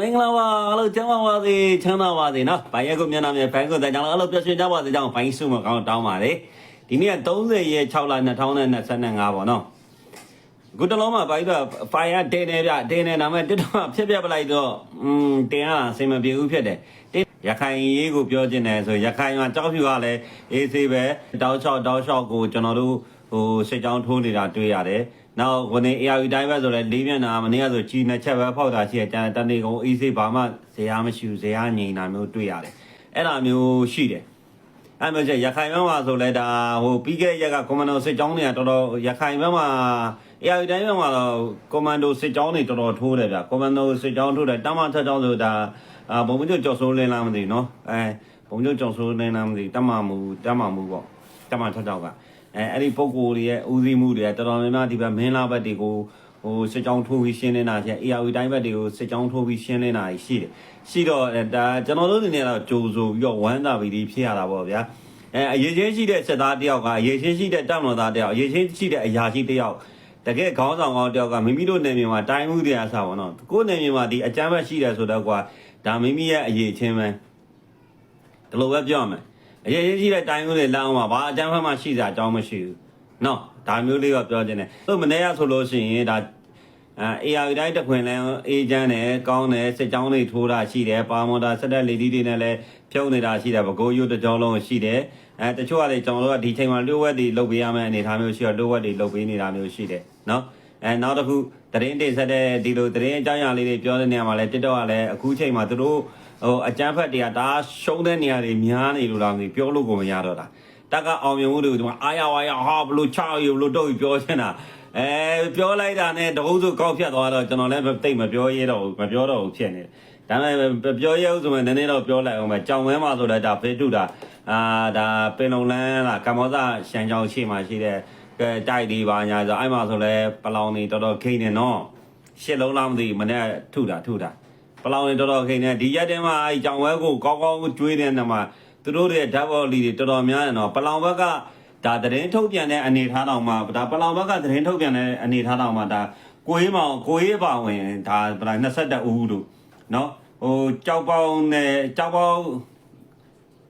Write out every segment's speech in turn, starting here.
မင်္ဂလာပါအားလုံးကျမ်းပါပါစေချမ်းသာပါစေနော်ဘိုင်ရက်ကိုမျက်နှာမြေဘိုင်ကိုတန်ကြောင်အားလုံးပျော်ရွှင်ကြပါစေကြောင်းဘိုင်စုမကောင်းတောင်းပါတယ်ဒီနေ့က30ရက်6လ2025ပေါ့နော်ခုတလုံးမှာဘိုင်ကဖိုင်ရတင်းနေပြတင်းနေဒါမဲ့တစ်တော့ဖြစ်ပြပလိုက်တော့อืมတင်းရအစင်မပြေဘူးဖြစ်တယ်တင်းရခိုင်ရေးကိုပြောချင်တယ်ဆိုရခိုင်မှာကြောက်ဖြူကလည်းအေးဆေးပဲတောက်လျှောက်တောက်လျှောက်ကိုကျွန်တော်တို့ ဟိုစစ်ကြောင်းထိုးနေတာတွေ့ရတယ်နောက်ခုနေ AR တိုင်းပဲဆိုလဲလေးမျက်နှာမနေ့ကဆိုကြီးနှစ်ချက်ပဲဖောက်တာရှိတယ်ကျန်တဲ့တနေ့ကုန်အေးဆေးဘာမှဇေယျမရှိဘူးဇေယျငြိမ်တာမျိုးတွေ့ရတယ်အဲ့လိုမျိုးရှိတယ်အဲ့မဲ့ရခိုင်ဘက်မှာဆိုလဲဒါဟိုပြီးခဲ့တဲ့ရက်ကကွန်မန်ဒိုစစ်ကြောင်းတွေကတော်တော်ရခိုင်ဘက်မှာအေရီတိုင်းဘက်မှာတော့ကွန်မန်ဒိုစစ်ကြောင်းတွေတော်တော်ထိုးတယ်ဗျကွန်မန်ဒိုစစ်ကြောင်းထိုးတယ်တမထက်ကြောင်းဆိုဒါအာဘုံမကျကြော်ဆိုးလင်းလားမသိဘူးနော်အဲဘုံကျကြော်ဆိုးလင်းလားမသိဘူးတမမူတမမူပေါ့တမထက်ကြောင်းက အဲအဲ့ဒီပုံကိုယ်တွေရဲ့ဦးစီးမှုတွေကတော်တော်များများဒီဘက်မင်းလာဘက်တွေကိုဟိုစစ်ကြောင်းထိုးပြီးရှင်းနေတာချက် AR တိုင်းဘက်တွေကိုစစ်ကြောင်းထိုးပြီးရှင်းနေတာရှိတယ်ရှိတော့ဒါကျွန်တော်တို့အနေနဲ့တော့ကြိုးဆိုပြီးတော့ဝမ်းသာပြီးဖြစ်ရတာပေါ့ဗျာအဲအရေးချင်းရှိတဲ့စစ်သားတယောက်ကအရေးချင်းရှိတဲ့တပ်မတော်သားတယောက်အရေးချင်းရှိတဲ့အရာရှိတယောက်တကယ်ခေါင်းဆောင်ကောင်းတယောက်ကမိမိတို့နေမြေမှာတိုင်းမှုတရားစားပါတော့ကိုယ်နေမြေမှာဒီအကြမ်းဖက်ရှိတယ်ဆိုတော့ကွာဒါမိမိရဲ့အရေးချင်းပဲဒီလိုပဲပြောရမယ် အရေးချင်းရှိတဲ့တိုင်းမှုတွေလမ်းအောင်မှာဘာအကြမ်းဖက်မှရှိစရာအကြောင်းမရှိဘူးနော်ဒါမျိုးလေးတော့ပြောချင်တယ်သူမနေ့ကဆိုလို့ရှိရင်ဒါအဲ AI တိုင်းတခွင်လဲအေဂျင့်နဲ့ကောင်းတယ်စစ်ကြောင်းတွေထိုးတာရှိတယ်ပါမော်တာဆက်တဲ့လေဒီတွေနဲ့လည်းဖြုံနေတာရှိတယ်ဘကိုးရုပ်တစ်ကြောလုံးရှိတယ်အဲတချို့ကလေကျွန်တော်တို့ကဒီချိန်မှာလျှို့ဝက်တွေလုပ်ပေးရမယ့်အနေအထားမျိုးရှိတော့လျှို့ဝက်တွေလုပ်ပေးနေတာမျိုးရှိတယ်နော်အဲနောက်တစ်ခုသတင်းတင်ဆက်တဲ့ဒီလိုသတင်းအကြောင်းအရာလေးတွေပြောတဲ့နေရာမှာလဲတစ်တော့ကလည်းအခုချိန်မှာသူတို့ ဟိုအကြမ်းဖက်တွေကဒါရှုံးတဲ့နေရာတွေများနေလို့လားမသိပြောလို့ကိုမရတော့တာတက်ကအောင်မြင်မှုတွေကိုဒီမှာအာရဝါရဟာဘလို့ချရဘလို့တော့ပြောချင်တာအဲပြောလိုက်တာနဲ့တကုန်းစုကောက်ဖြတ်သွားတော့ကျွန်တော်လည်းတိတ်မပြောရဲတော့ဘူးမပြောတော့ဘူးဖြစ်နေတယ်ဒါပေမဲ့ပြောရဲဦးဆိုမှနည်းနည်းတော့ပြောလိုက်အောင်ပဲကြောင်ဝဲမှာဆိုတော့ဒါဖေတုတာအာဒါပင်လုံလန်းလားကမ္ဘောဇရှန်ကြောင်ရှိမှရှိတဲ့ကဲတိုက်ဒီပါညာဆိုအဲ့မှာဆိုလဲပလောင်နေတော်တော်ခိနေနော်ရှစ်လုံးလားမသိဘူးမနေ့ထုတာထုတာပ လောင်နေတော်တော်ခိနေဒီရက်တည်းမှာအဲ့ကြောင်ဝဲကိုကောင်းကောင်းကျွေးတဲ့နေမှာသူတို့ရဲ့ဓာတ်ဘော်လီတွေတော်တော်များတယ်နော်ပလောင်ဘက်ကဒါသတင်းထုတ်ပြန်တဲ့အနေထားတောင်မှဒါပလောင်ဘက်ကသတင်းထုတ်ပြန်တဲ့အနေထားတောင်မှဒါကိုရေးမောင်ကိုရေးပါဝင်ဒါဗလာ22ဦးတို့နော်ဟိုကြောက်ပေါင်းနဲ့ကြောက်ပေါင်း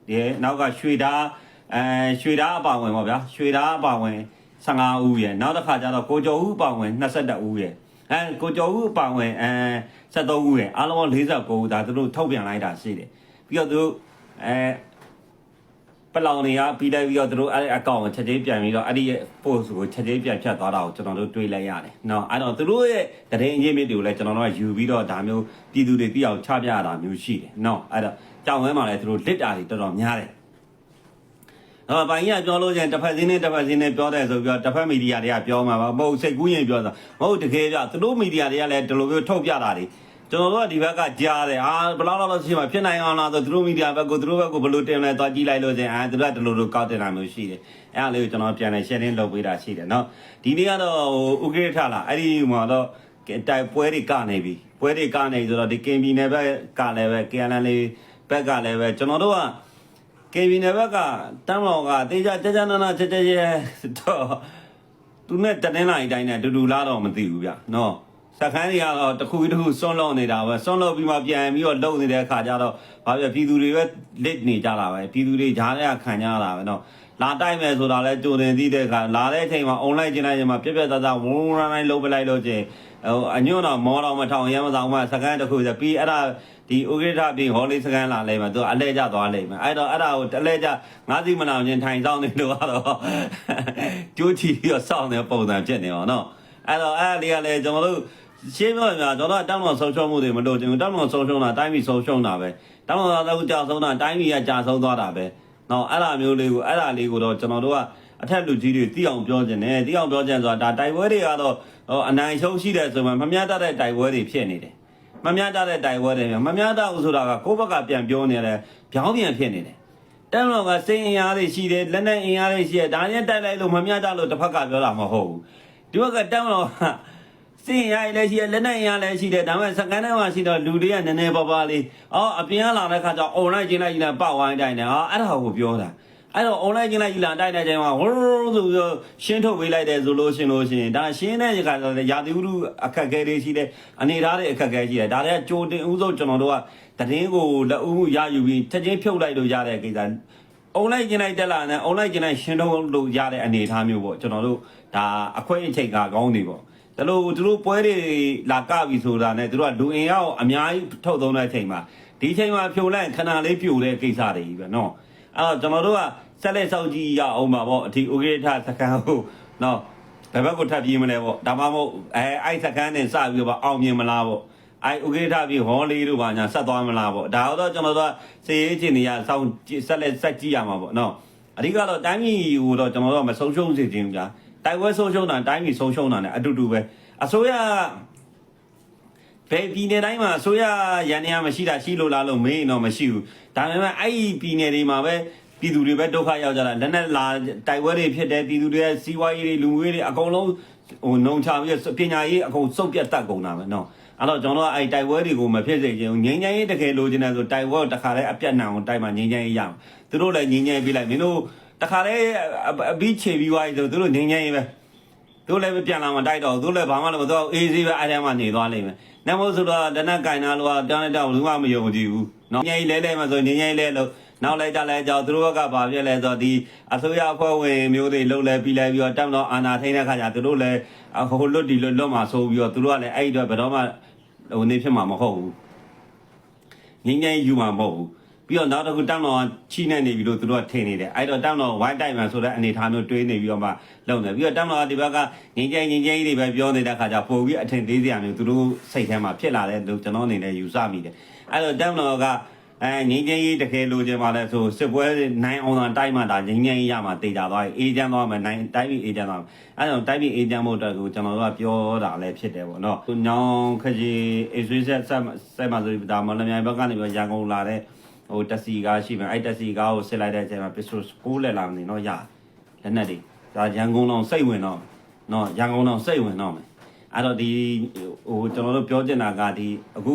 ဒီနောက်ကရွှေဓာအဲရွှေဓာအပါဝင်ပေါ့ဗျာရွှေဓာအပါဝင်15ဦးရယ်နောက်တစ်ခါကျတော့ကိုကျော်ဦးအပါဝင်22ဦးရယ်အဲကိုကျော်ဦးအပါဝင်အဲ 73ဦးရယ်အားလုံး49ဦးဒါသူတို့ထုတ်ပြန်လိုက်တာရှိတယ်ပြီးတော့သူတို့အဲပလောင်တွေကပြီးလိုက်ပြီးတော့သူတို့အဲ့အကောင့်ကိုချက်ချင်းပြန်ပြီးတော့အဲ့ဒီ post ကိုချက်ချင်းပြန်ဖြတ်သွားတာကိုကျွန်တော်တို့တွေးလိုက်ရတယ်။နော်အဲ့တော့သူတို့ရဲ့တရင်အရေးမြစ်တွေကိုလည်းကျွန်တော်တို့ကယူပြီးတော့ဒါမျိုးပြည်သူတွေသိအောင်ချပြရတာမျိုးရှိတယ်။နော်အဲ့တော့ကြောင်ဝဲမှာလည်းသူတို့လစ်တာတွေတော်တော်များတယ်။ တော့ဗိုင်းကြီးကပြောလို့ချင်းတစ်ဖက်စင်းနဲ့တစ်ဖက်စင်းနဲ့ပြောတယ်ဆိုပြီးတော့တစ်ဖက်မီဒီယာတွေကပြောမှာပါမဟုတ်စိတ်ကူးရင်ပြောတာမဟုတ်တကယ်ပြသူတို့မီဒီယာတွေကလည်းဒီလိုမျိုးထုတ်ပြတာတွေကျွန်တော်တို့ကဒီဘက်ကကြားတယ်အာဘလောက်လောက်လို့ရှိမှဖြစ်နိုင်အောင်လားဆိုသူတို့မီဒီယာဘက်ကိုသူတို့ဘက်ကိုဘယ်လိုတင်လဲသွားကြည့်လိုက်လို့ချင်းအာသူတို့ကဒီလိုလိုကောက်တင်တာမျိုးရှိတယ်အဲ့ဒါလေးကိုကျွန်တော်ပြန်လဲ sharing လုပ်ပေးတာရှိတယ်နော်ဒီနေ့ကတော့ဟိုဥက္ကဋ္ဌလားအဲ့ဒီမှာတော့တိုက်ပွဲတွေကနေပြီပွဲတွေကနေဆိုတော့ဒီကင်ပီနယ်ဘက်ကလည်းပဲ KLN လေးဘက်ကလည်းပဲကျွန်တော်တို့က ကေဗီနယ်ဘက်ကတမ်းမောင်ကတေချာကြကြနာနာချက်ချက်ရဲတော့သူနဲ့တတင်းလိုက်တိုင်းနဲ့အတူတူလားတော့မသိဘူးဗျနော်စခန်းတွေကတော့တစ်ခုပြီးတစ်ခုစွန့်လွတ်နေတာပဲစွန့်လွတ်ပြီးမှပြန်ပြီးတော့လုံနေတဲ့အခါကျတော့ဘာပြပြည်သူတွေပဲလစ်နေကြတာပဲပြည်သူတွေဂျားတဲ့ခံကြရတာပဲနော် လာတိုက်မယ်ဆိုတာလဲကြိုတင်သိတဲ့အခါလာတဲ့အချိန်မှာ online ကျင်းလိုက်ချိန်မှာပြက်ပြက်သားသားဝုန်းဝန်းတိုင်းလုံးပလိုက်လို့ချင်းဟိုအညွန့်တော့မောတော့မထောင်ရမ်းမဆောင်မှစကန်းတစ်ခုဆိုပြီးအဲ့ဒါဒီဥက္ကဋ္ဌပြင်ဟောလေးစကန်းလာလဲမှာသူအလဲကျသွားလိမ့်မယ်အဲ့တော့အဲ့ဒါကိုတလဲကျငါးစီမနာချင်းထိုင်ဆောင်နေလို့ကတော့ကျိုးချီပြီးတော့စောင့်နေပုံစံဖြစ်နေအောင်နော်အဲ့တော့အဲ့ဒီကလည်းကျွန်တော်တို့ရှင်းပြောရင်ကျွန်တော်တောင်းတော်ဆုံးရှုံးမှုတွေမလို့ကျွန်တော်တောင်းတော်ဆုံးရှုံးတာတိုင်းပြည်ဆုံးရှုံးတာပဲတောင်းတော်သာတော့ကြာဆုံးတာတိုင်းပြည်ကကြာဆုံးသွားတာပဲ နော်အဲ့ဒါမျိုးလေးကိုအဲ့ဒါလေးကိုတော့ကျွန်တော်တို့ကအထက်လူကြီးတွေသိအောင်ပြောခြင်းနဲ့သိအောင်ပြောခြင်းဆိုတာဒါတိုက်ပွဲတွေကတော့ဟိုအနိုင်ရှုံးရှိတယ်ဆိုမှမမျှတတဲ့တိုက်ပွဲတွေဖြစ်နေတယ်မမျှတတဲ့တိုက်ပွဲတွေမမျှတဘူးဆိုတာကကိုယ့်ဘက်ကပြန်ပြောနေတယ်ပြောင်းပြန်ဖြစ်နေတယ်တမ်းတော်ကစိတ်အင်အားတွေရှိတယ်လက်နဲ့အင်အားတွေရှိတယ်ဒါနဲ့တိုက်လိုက်လို့မမျှတလို့တစ်ဖက်ကပြောတာမဟုတ်ဘူးဒီဘက်ကတမ်းတော်က စင်ရိုင်လည်းရှိတယ်လက်နဲ့ရလည်းရှိတယ်ဒါပေမဲ့စကန်ထဲမှာရှိတော့လူတွေကနည်းနည်းပါးပါးလေးအော်အပြင်ကလာတဲ့ခါကျတော့ online ကျင်းလိုက်ကျင်းလိုက်ပတ်ဝိုင်းတိုင်းတယ်ဟာအဲ့ဒါကိုပြောတာအဲ့တော့ online ကျင်းလိုက်ကြီးလာတိုက်တဲ့ချိန်မှာဝန်းဆိုပြီးတော့ရှင်းထုတ်ပေးလိုက်တယ်ဆိုလို့ရှင်လို့ရှင်ဒါရှင်းတဲ့ခါကျတော့ရာသီဥတုအခက်အခဲတွေရှိတယ်အနေထားတွေအခက်အခဲရှိတယ်ဒါတွေကကြိုတင်ဥဆုံးကျွန်တော်တို့ကတည်င်းကိုလက်ဦးမှုရယူပြီးချက်ချင်းဖြုတ်လိုက်လို့ရတဲ့ကိစ္စ online ကျင်းလိုက်တက်လာနဲ့ online ကျင်းလိုက်ရှင်းထုတ်လို့ရတဲ့အနေအထားမျိုးပေါ့ကျွန်တော်တို့ ဒါအခွင့်အချိန်ကကောင်းနေပေါ့ဒါလို့သူတို့ပွဲတွေလာကပြီဆိုတာနဲ့သူတို့ကလူအင်အားအများကြီးထုတ်သုံးတဲ့အချိန်မှာဒီချိန်မှာဖြိုလိုက်ခဏလေးပြိုတဲ့ကိစ္စတွေကြီးပဲနော်အဲ့တော့ကျွန်တော်တို့ကဆက်လက်စောင့်ကြည့်ရအောင်ပါပေါ့ဒီဥက္ကဋ္ဌစကန်ကိုနော်ဘယ်ဘက်ကိုထပ်ပြေးမလဲပေါ့ဒါမှမဟုတ်အဲအဲ့စကန်နဲ့စပြီးတော့အောင်မြင်မလားပေါ့အဲဥက္ကဋ္ဌပြီးဟောလေးတို့ပါညာဆက်သွားမလားပေါ့ဒါတော့ကျွန်တော်တို့ကစေရေးချင်းနေရစောင့်ဆက်လက်ဆက်ကြည့်ရမှာပေါ့နော်အဓိကတော့တိုင်းပြည်ကိုတော့ကျွန်တော်တို့ကမဆုံးရှုံးစေခြင်းဘူးကြာ တိုက်ပွဲဆုံးရှုံးတာတိုင်းပြည်ဆုံးရှုံးတာ ਨੇ အတူတူပဲအစိုးရဘယ်ပြည်နယ်တိုင်းမှာအစိုးရရန်နေရမရှိတာရှိလို့လားလို့မေးရင်တော့မရှိဘူးဒါပေမဲ့အဲ့ဒီပြည်နယ်တွေမှာပဲပြည်သူတွေပဲဒုက္ခရောက်ကြတာလက်နဲ့လာတိုက်ပွဲတွေဖြစ်တယ်ပြည်သူတွေရဲ့စီးပွားရေးတွေလူမျိုးရေးတွေအကုန်လုံးဟိုနှုံချပြီးပညာရေးအကုန်စုပ်ပြတ်တတ်ကုန်တာပဲနော်အဲ့တော့ကျွန်တော်ကအဲ့တိုက်ပွဲတွေကိုမဖြစ်စေချင်ဘူးငြိမ်းချမ်းရေးတကယ်လိုချင်တယ်ဆိုတိုက်ပွဲကိုတခါလဲအပြတ်နံအောင်တိုက်မှာငြိမ်းချမ်းရေးရအောင်သူတို့လည်းငြိမ်းချမ်းရေးပြလိုက်မင်းတို့ တခါလဲအပြီးခြေပြီးသွားပြီဆိုသူတို့ငြိမ်းချမ်းရေးပဲသူတို့လည်းပြန်လာမှတိုက်တော့သူတို့လည်းဘာမှလည်းမတော့အေးဆေးပဲအဲ့ထဲမှာနေသွားလိမ့်မယ်။နမို့ဆိုတော့တနက်ကင်နာလို့တန်းတဲ့တော့ဘူးမှမယုံကြည်ဘူး။နော်ငြိမ်းလဲလဲမှဆိုငြိမ်းချမ်းလဲလို့နောက်လိုက်ကြလဲကြောက်သူတို့ကဘာဖြစ်လဲဆိုတော့ဒီအစိုးရအဖွဲ့ဝင်မျိုးတွေလှုပ်လဲပြီးလဲပြီးတော့တက်တော့အာနာထိန်တဲ့ခါကျသူတို့လည်းဟိုလွတ်တီလွတ်လွတ်မှာဆိုပြီးတော့သူတို့ကလည်းအဲ့ဒီတော့ဘယ်တော့မှဟိုနေဖြစ်မှာမဟုတ်ဘူး။ငြိမ်းချမ်းယူမှာမဟုတ်ဘူး။ ပြီးတော့နောက်တစ်ခုတောင်းတော့ချီနေနေပြီလို့သူတို့ကထင်နေတယ်အဲ့တော့တောင်းတော့ဝိုင်းတိုက်မှဆိုတဲ့အနေထားမျိုးတွေးနေပြီးတော့မှလုံနေပြီးတော့တောင်းတော့ဒီဘက်ကငင်းကြိုင်ငင်းကြိုင်တွေပဲပြောနေတဲ့ခါကျပို့ပြီးအထင်သေးစရာမျိုးသူတို့စိတ်ထဲမှာဖြစ်လာတဲ့လို့ကျွန်တော်အနေနဲ့ယူဆမိတယ်အဲ့တော့တောင်းတော့ကအဲငင်းကြိုင်တကယ်လိုချင်ပါလဲဆိုစစ်ပွဲနိုင်အောင်သာတိုက်မှဒါငင်းကြိုင်ရမှာတေချာသွားအေးချမ်းသွားမယ်နိုင်တိုက်ပြီးအေးချမ်းသွားမယ်အဲ့တော့တိုက်ပြီးအေးချမ်းဖို့အတွက်ကိုကျွန်တော်တို့ကပြောတာလည်းဖြစ်တယ်ပေါ့နော်ညောင်ခကြီးအေးဆွေးဆက်ဆက်ဆက်မှာဆိုဒါမလမြိုင်ဘက်ကနေပြီးရန်ကုန်လာတဲ့ ဟိုတက်စီကားရှိမယ်အဲ့တက်စီကားကိုစစ်လိုက်တဲ့အချိန်မှာပစ္စတိုကိုးလက်လာမနေတော့ရလက်နက်တွေဒါရန်ကုန်တော့စိတ်ဝင်တော့နော်ရန်ကုန်တော့စိတ်ဝင်တော့မယ်အဲ့တော့ဒီဟိုကျွန်တော်တို့ပြောချင်တာကဒီအခု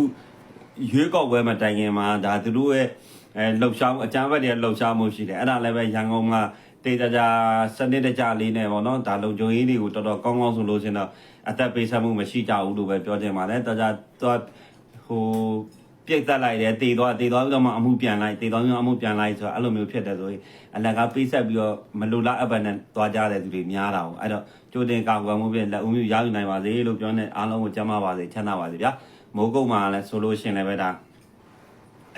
ရွေးကောက်ပွဲမှာတိုင်ရင်မှာဒါသူတို့ရဲ့အဲလှုပ်ရှားမှုအကြမ်းဖက်တွေလှုပ်ရှားမှုရှိတယ်အဲ့ဒါလည်းပဲရန်ကုန်ကတေးကြကြစနစ်တကျလေးနဲ့ပေါ့နော်ဒါလုံခြုံရေးတွေကိုတော်တော်ကောင်းကောင်းဆိုလို့ရှင်တော့အသက်ပေးဆက်မှုမရှိကြဘူးလို့ပဲပြောချင်ပါတယ်တော်ကြတော့ဟို ပြိတ်သက်လိုက်တယ်တေသွားတေသွားပြီးတော့မှအမှုပြန်လိုက်တေသွားပြီးတော့အမှုပြန်လိုက်ဆိုတော့အဲ့လိုမျိုးဖြစ်တယ်ဆိုရင်အလကားပေးဆက်ပြီးတော့မလိုလားအပ်ဘနဲ့သွားကြတဲ့သူတွေများတာပေါ့အဲ့တော့ကြိုတင်ကောက်ကွယ်မှုပြင်လက်ဦးမျိုးရယူနိုင်ပါစေလို့ပြောနေအားလုံးကိုကြမ်းပါပါစေချမ်းသာပါစေဗျာမိုးကုတ်မှာလည်းဆိုလို့ရှင်လည်းပဲဒါ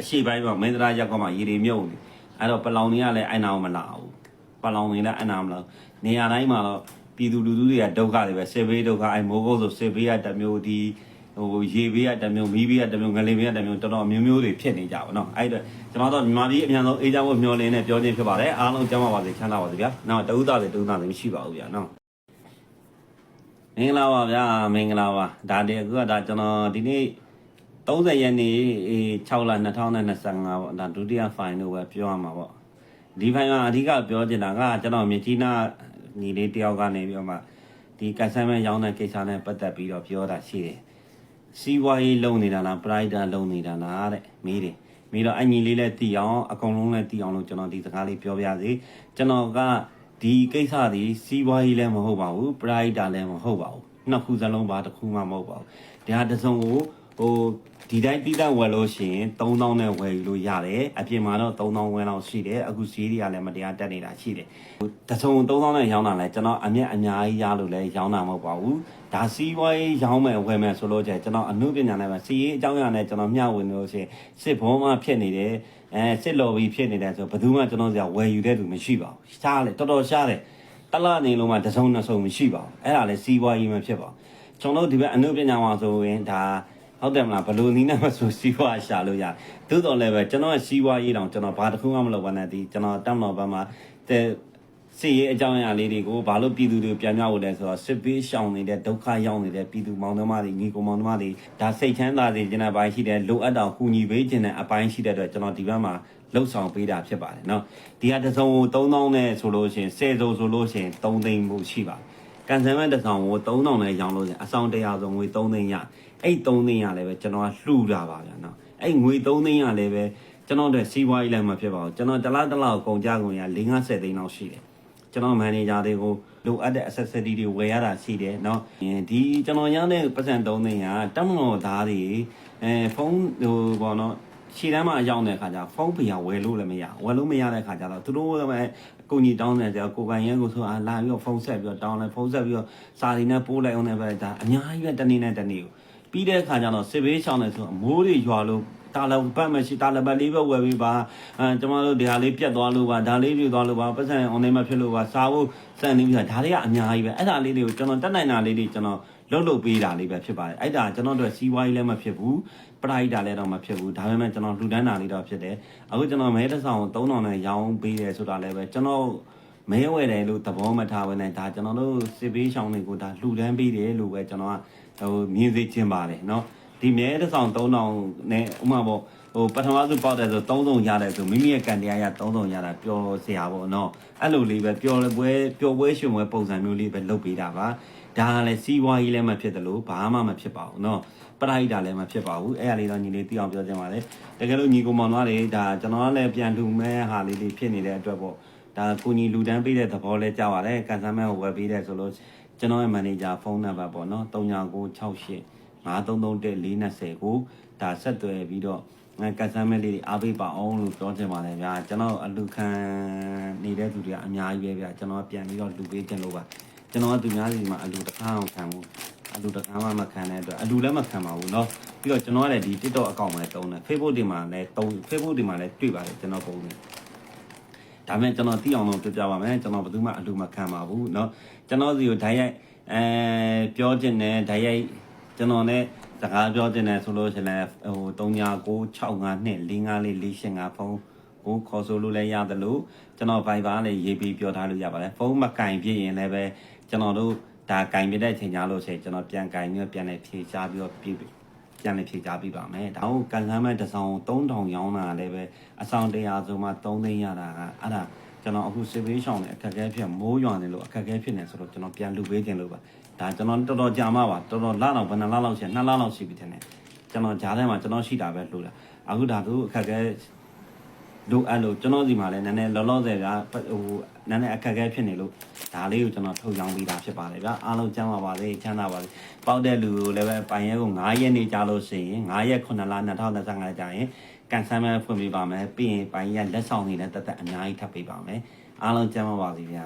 အရှိပိုင်းမှာမင်းတရားရက်ကွက်မှာရေတွေမြုပ်နေအဲ့တော့ပလောင်တွေကလည်းအဲ့နာကိုမလာဘူးပလောင်တွေလည်းအဲ့နာမလာဘူးနေရာတိုင်းမှာတော့ပြည်သူလူထုတွေကဒုက္ခတွေပဲစစ်ဘေးဒုက္ခအဲ့မိုးကုတ်ဆိုစစ်ဘေးကတစ်မျိုးဒီ ဟိုရေဘေးကတစ်မျိုးမီးဘေးကတစ်မျိုးငလင်ဘေးကတစ်မျိုးတော်တော်မျိုးမျိုးတွေဖြစ်နေကြပါတော့အဲ့တော့ကျွန်တော်တို့မြန်မာပြည်အမြန်ဆုံးအေးချမ်းဖို့မျှော်လင့်နေပြောခြင်းဖြစ်ပါတယ်အားလုံးကျမ်းပါပါစေချမ်းသာပါစေဗျာနောက်တဦးသားတွေတဦးသားတွေမရှိပါဘူးဗျာနော်မင်္ဂလာပါဗျာမင်္ဂလာပါဒါတည်းအခုကဒါကျွန်တော်ဒီနေ့30ရက်နေ့6လ2025ပေါ့ဒါဒုတိယ file လို့ပဲပြောရမှာပေါ့ဒီ file ကအဓိကပြောချင်တာကကျွန်တော်မြေကြီးနာညီလေးတယောက်ကနေပြီးတော့မှဒီကန်ဆယ်မဲ့ရောင်းတဲ့ကိစ္စနဲ့ပတ်သက်ပြီးတော့ပြောတာရှိတယ် စီးပွားရေးလုပ်နေတာလားပရိုက်တာလုပ်နေတာလားတဲ့မေးတယ်မေးတော့အညီလေးလည်းတည်အောင်အကုန်လုံးလည်းတည်အောင်လို့ကျွန်တော်ဒီစကားလေးပြောပြစေကျွန်တော်ကဒီကိစ္စဒီစီးပွားရေးလည်းမဟုတ်ပါဘူးပရိုက်တာလည်းမဟုတ်ပါဘူးနှစ်ခုစလုံးပါတစ်ခုမှမဟုတ်ပါဘူးဒါတစ်စုံကို ဟိုဒီတိုင်းတိတက်ဝယ်လို့ရှိရင်3000နဲ့ဝယ်ယူလို့ရတယ်အပြင်မှာတော့3000ဝယ်လောက်ရှိတယ်အခုဈေးတွေကလည်းမတရားတက်နေတာရှိတယ်ဟိုတစ်စုံ3000နဲ့ရောင်းတာလဲကျွန်တော်အမျက်အများကြီးရလို့လဲရောင်းတာမဟုတ်ပါဘူးဒါစီးပွားရေးရောင်းမယ်ဝယ်မယ်ဆိုလို့ကျကျွန်တော်အမှုပညာနဲ့ပဲစီးရေးအကြောင်းအရာနဲ့ကျွန်တော်မျှဝေလို့ရှိရင်စစ်ဘုံမှဖြစ်နေတယ်အဲစစ်လော်ဘီဖြစ်နေတယ်ဆိုဘယ်သူမှကျွန်တော်စရာဝယ်ယူတဲ့သူမရှိပါဘူးရှားတယ်တော်တော်ရှားတယ်တလားနေလုံးမှတစ်စုံနှစ်စုံမရှိပါဘူးအဲ့ဒါလဲစီးပွားရေးမှဖြစ်ပါကျွန်တော်ဒီဘက်အမှုပညာမှာဆိုရင်ဒါ ဟုတ်တယ်မလားဘလို့နီးနဲ့မဆိုစီးပွားရှာလို့ရသို့တော်လည်းပဲကျွန်တော်စီးပွားရေးတောင်ကျွန်တော်ဘာတစ်ခုမှမလုပ်ဘဲနဲ့ဒီကျွန်တော်တက်မတော်ဘက်မှာတဲ့စီရေးအကြောင်းအရာလေးတွေကိုဘာလို့ပြည်သူတွေပြန်မြောက်ဖို့လဲဆိုတော့စစ်ပေးရှောင်နေတဲ့ဒုက္ခရောက်နေတဲ့ပြည်သူမောင်နှမတွေညီကောင်မောင်နှမတွေဒါစိတ်ချမ်းသာစေခြင်းတဲ့ဘိုင်းရှိတယ်လိုအပ်တော့ကူညီပေးခြင်းတဲ့အပိုင်းရှိတဲ့အတွက်ကျွန်တော်ဒီဘက်မှာလှုပ်ဆောင်ပေးတာဖြစ်ပါတယ်เนาะဒီဟာတစ်စုံကို3000နဲ့ဆိုလို့ရှိရင်10စုံဆိုလို့ရှိရင်3သိန်းမှုရှိပါတယ်ကန်ဆယ်မဲ့တစ်ဆောင်ကို3000နဲ့ရောင်းလို့ရှိရင်အဆောင်100စုံငွေ3သိန်းရ အဲ့3သိန်းရလည်းပဲကျွန်တော်ကလှူတာပါဗျာနော်အဲ့ငွေ3သိန်းရလည်းပဲ ကျွန်တော်တို့စီးပွားရေးလည်းမဖြစ်ပါဘူးကျွန်တော်တစ်လားတစ်လားကုန်ကြကုန်ရ4 50သိန်းလောက်ရှိတယ်ကျွန်တော်မန်နေဂျာတွေကိုလိုအပ်တဲ့ accessory တွေဝယ်ရတာရှိတယ်เนาะဒီကျွန်တော်ရတဲ့ပတ်စံ3သိန်းကတက်မတော်သားတွေအဲဖုန်းဟိုပေါ့နော်ခြေတန်းမှာရောက်တဲ့ခါကျဖုန်းပြဝယ်လို့လည်းမရဝယ်လို့မရတဲ့ခါကျတော့သူတို့လည်းအကူကြီးတောင်းတယ်ကြာကိုပိုင်ရဲကိုဆိုအာလာပြီးတော့ဖုန်းဆက်ပြီးတော့တောင်းလိုက်ဖုန်းဆက်ပြီးတော့စာရီနဲ့ပိုးလိုက်အောင်လည်းပဲဒါအများကြီးပဲတနေ့နဲ့တနေ့ကို ပြီးတဲ့ခါကျတော့စစ်ဘေးချောင်းတယ်ဆိုတော့မိုးတွေရွာလို့တာလပတ်မရှိတာလပတ်လေးပဲဝယ်ပြီးပါအဲကျမတို့ဒီဟာလေးပြတ်သွားလို့ပါဒါလေးပြတ်သွားလို့ပါပတ်စံ online မှာဖြစ်လို့ပါစားဖို့စံနေပြီဒါတွေကအများကြီးပဲအဲ့ဒါလေးတွေကိုကျွန်တော်တက်နိုင်တာလေးတွေကျွန်တော်လှုပ်လှုပ်ပေးတာလေးပဲဖြစ်ပါတယ်အဲ့ဒါကျွန်တော်တို့စီးပွားရေးလည်းမဖြစ်ဘူးပရိုက်တာလည်းတော့မဖြစ်ဘူးဒါပေမဲ့ကျွန်တော်လူတန်းတာလေးတော့ဖြစ်တယ်အခုကျွန်တော်မဲတစ်ဆောင်3000နဲ့ရောင်းပေးတယ်ဆိုတာလည်းပဲကျွန်တော်မဲဝယ်တယ်လို့သဘောမထားဘဲနဲ့ဒါကျွန်တော်တို့စစ်ပေးရှောင်းတွေကိုဒါလှူဒန်းပေးတယ်လို့ပဲကျွန်တော်က ဟိုမြင်စေချင်ပါတယ်เนาะဒီမဲတစ်ဆောင်3000နဲ့ဥမာပေါ့ဟိုပထမဆုံးပေါက်တယ်ဆို3000ရတယ်ဆိုမိမိရဲ့ကန်တရားရ3000ရတာပျော်စရာပေါ့เนาะအဲ့လိုလေးပဲပျော်ပွဲပျော်ပွဲရှင်ပွဲပုံစံမျိုးလေးပဲလုပ်ပေးတာပါဒါကလည်းစီးပွားရေးလည်းမဖြစ်တယ်လို့ဘာမှမဖြစ်ပါဘူးเนาะပရိုက်တာလည်းမဖြစ်ပါဘူးအဲ့အရာလေးတော့ညီလေးသိအောင်ပြောချင်ပါတယ်တကယ်လို့ညီကောင်မောင်တို့တွေဒါကျွန်တော်ကလည်းပြန်လူမဲဟာလေးလေးဖြစ်နေတဲ့အတွက်ပေါ့ဒါကိုညီလူတန်းပေးတဲ့သဘောလဲကြောက်ရတယ်ကန်ဆယ်မဲကိုဝယ်ပေးတယ်ဆိုလို့ ကျွန်တော်ရဲ့မန်နေဂျာဖုန်းနံပါတ်ပေါ့နော်3996 5331 420ကိုဒါဆက်သွယ်ပြီးတော့အဲကန်ဆယ်မဲလေးတွေအားပေးပါအောင်လို့ပြောချင်ပါတယ်ဗျာကျွန်တော်အလူခံနေတဲ့သူတွေကအများကြီးပဲဗျာကျွန်တော်ပြန်ပြီးတော့လူပေးခြင်းလို့ပါကျွန်တော်ကသူများစီမှာအလူတစ်ခါအောင်ခံဘူးအလူတစ်ခါမှမခံတဲ့အတွက်အလူလည်းမခံပါဘူးเนาะပြီးတော့ကျွန်တော်ကလည်းဒီ TikTok အကောင့်မှာလည်းတုံးတယ် Facebook တွေမှာလည်းတုံး Facebook တွေမှာလည်းတွေ့ပါတယ်ကျွန်တော်ပုံနေ ဒါပေမဲ့ကျွန်တော်သိအောင်လို့ပြောပြပါမယ်ကျွန်တော်ဘယ်သူမှအလူမခံပါဘူးเนาะကျွန်တော်စီကိုဓာတ်ရိုက်အဲပြောခြင်းနဲ့ဓာတ်ရိုက်ကျွန်တော်နဲ့စကားပြောခြင်းနဲ့ဆိုလို့ရှိရင်လည်းဟို399652 454485ဖုန်းကိုခေါ်ဆိုလို့လည်းရတယ်လို့ကျွန်တော် Viber လည်းရေးပြီးပြောထားလို့ရပါတယ်ဖုန်းမကင်ပြည့်ရင်လည်းပဲကျွန်တော်တို့ဒါကင်ပြတဲ့အချိန်ကြားလို့ရှိရင်ကျွန်တော်ပြန်ကင်ပြီးပြန်လည်းဖြေချပြီးတော့ပြပြ န်လည်းဖြေချပြီးပါမယ်ဒါဟုတ်ကန်ဆန်းမဲ့တစ်ဆောင်3000ရောင်းတာလည်းပဲအဆောင်100ဆိုမှ3သိန်းရတာကအဲ့ဒါကျွန်တော်အခုစစ်ပေးဆောင်တဲ့အခက်အခဲဖြစ်မိုးရွာနေလို့အခက်အခဲဖြစ်နေဆိုတော့ကျွန်တော်ပြန်လူပေးခြင်းလို့ပါဒါကျွန်တော်တော်တော်ကြာမှပါတော်တော်လတော့ဘယ်နှလလောက်ရှိ2လလောက်ရှိပြီထင်တယ်ကျွန်တော်ဂျားထဲမှာကျွန်တော်ရှိတာပဲလို့လားအခုဒါသူအခက်အခဲ လိုအပ်လို့ကျွန်တော်စီမှာလည်းနည်းနည်းလောလောဆယ်ကဟိုနည်းနည်းအခက်အခဲဖြစ်နေလို့ဒါလေးကိုကျွန်တော်ထုတ်ရောင်းပေးတာဖြစ်ပါတယ်ဗျာအားလုံးကျမ်းပါပါစေချမ်းသာပါစေပေါက်တဲ့လူကိုလည်းပဲပိုင်ရဲကို9ရက်နေကြလို့ရှိရင်9ရက်9လ2025ကြာရင်ကန်ဆယ်မဲဖွင့်ပေးပါမယ်ပြီးရင်ပိုင်ရဲလက်ဆောင်တွေနဲ့တက်တက်အများကြီးထပ်ပေးပါမယ်အားလုံးကျမ်းပါပါစေဗျာ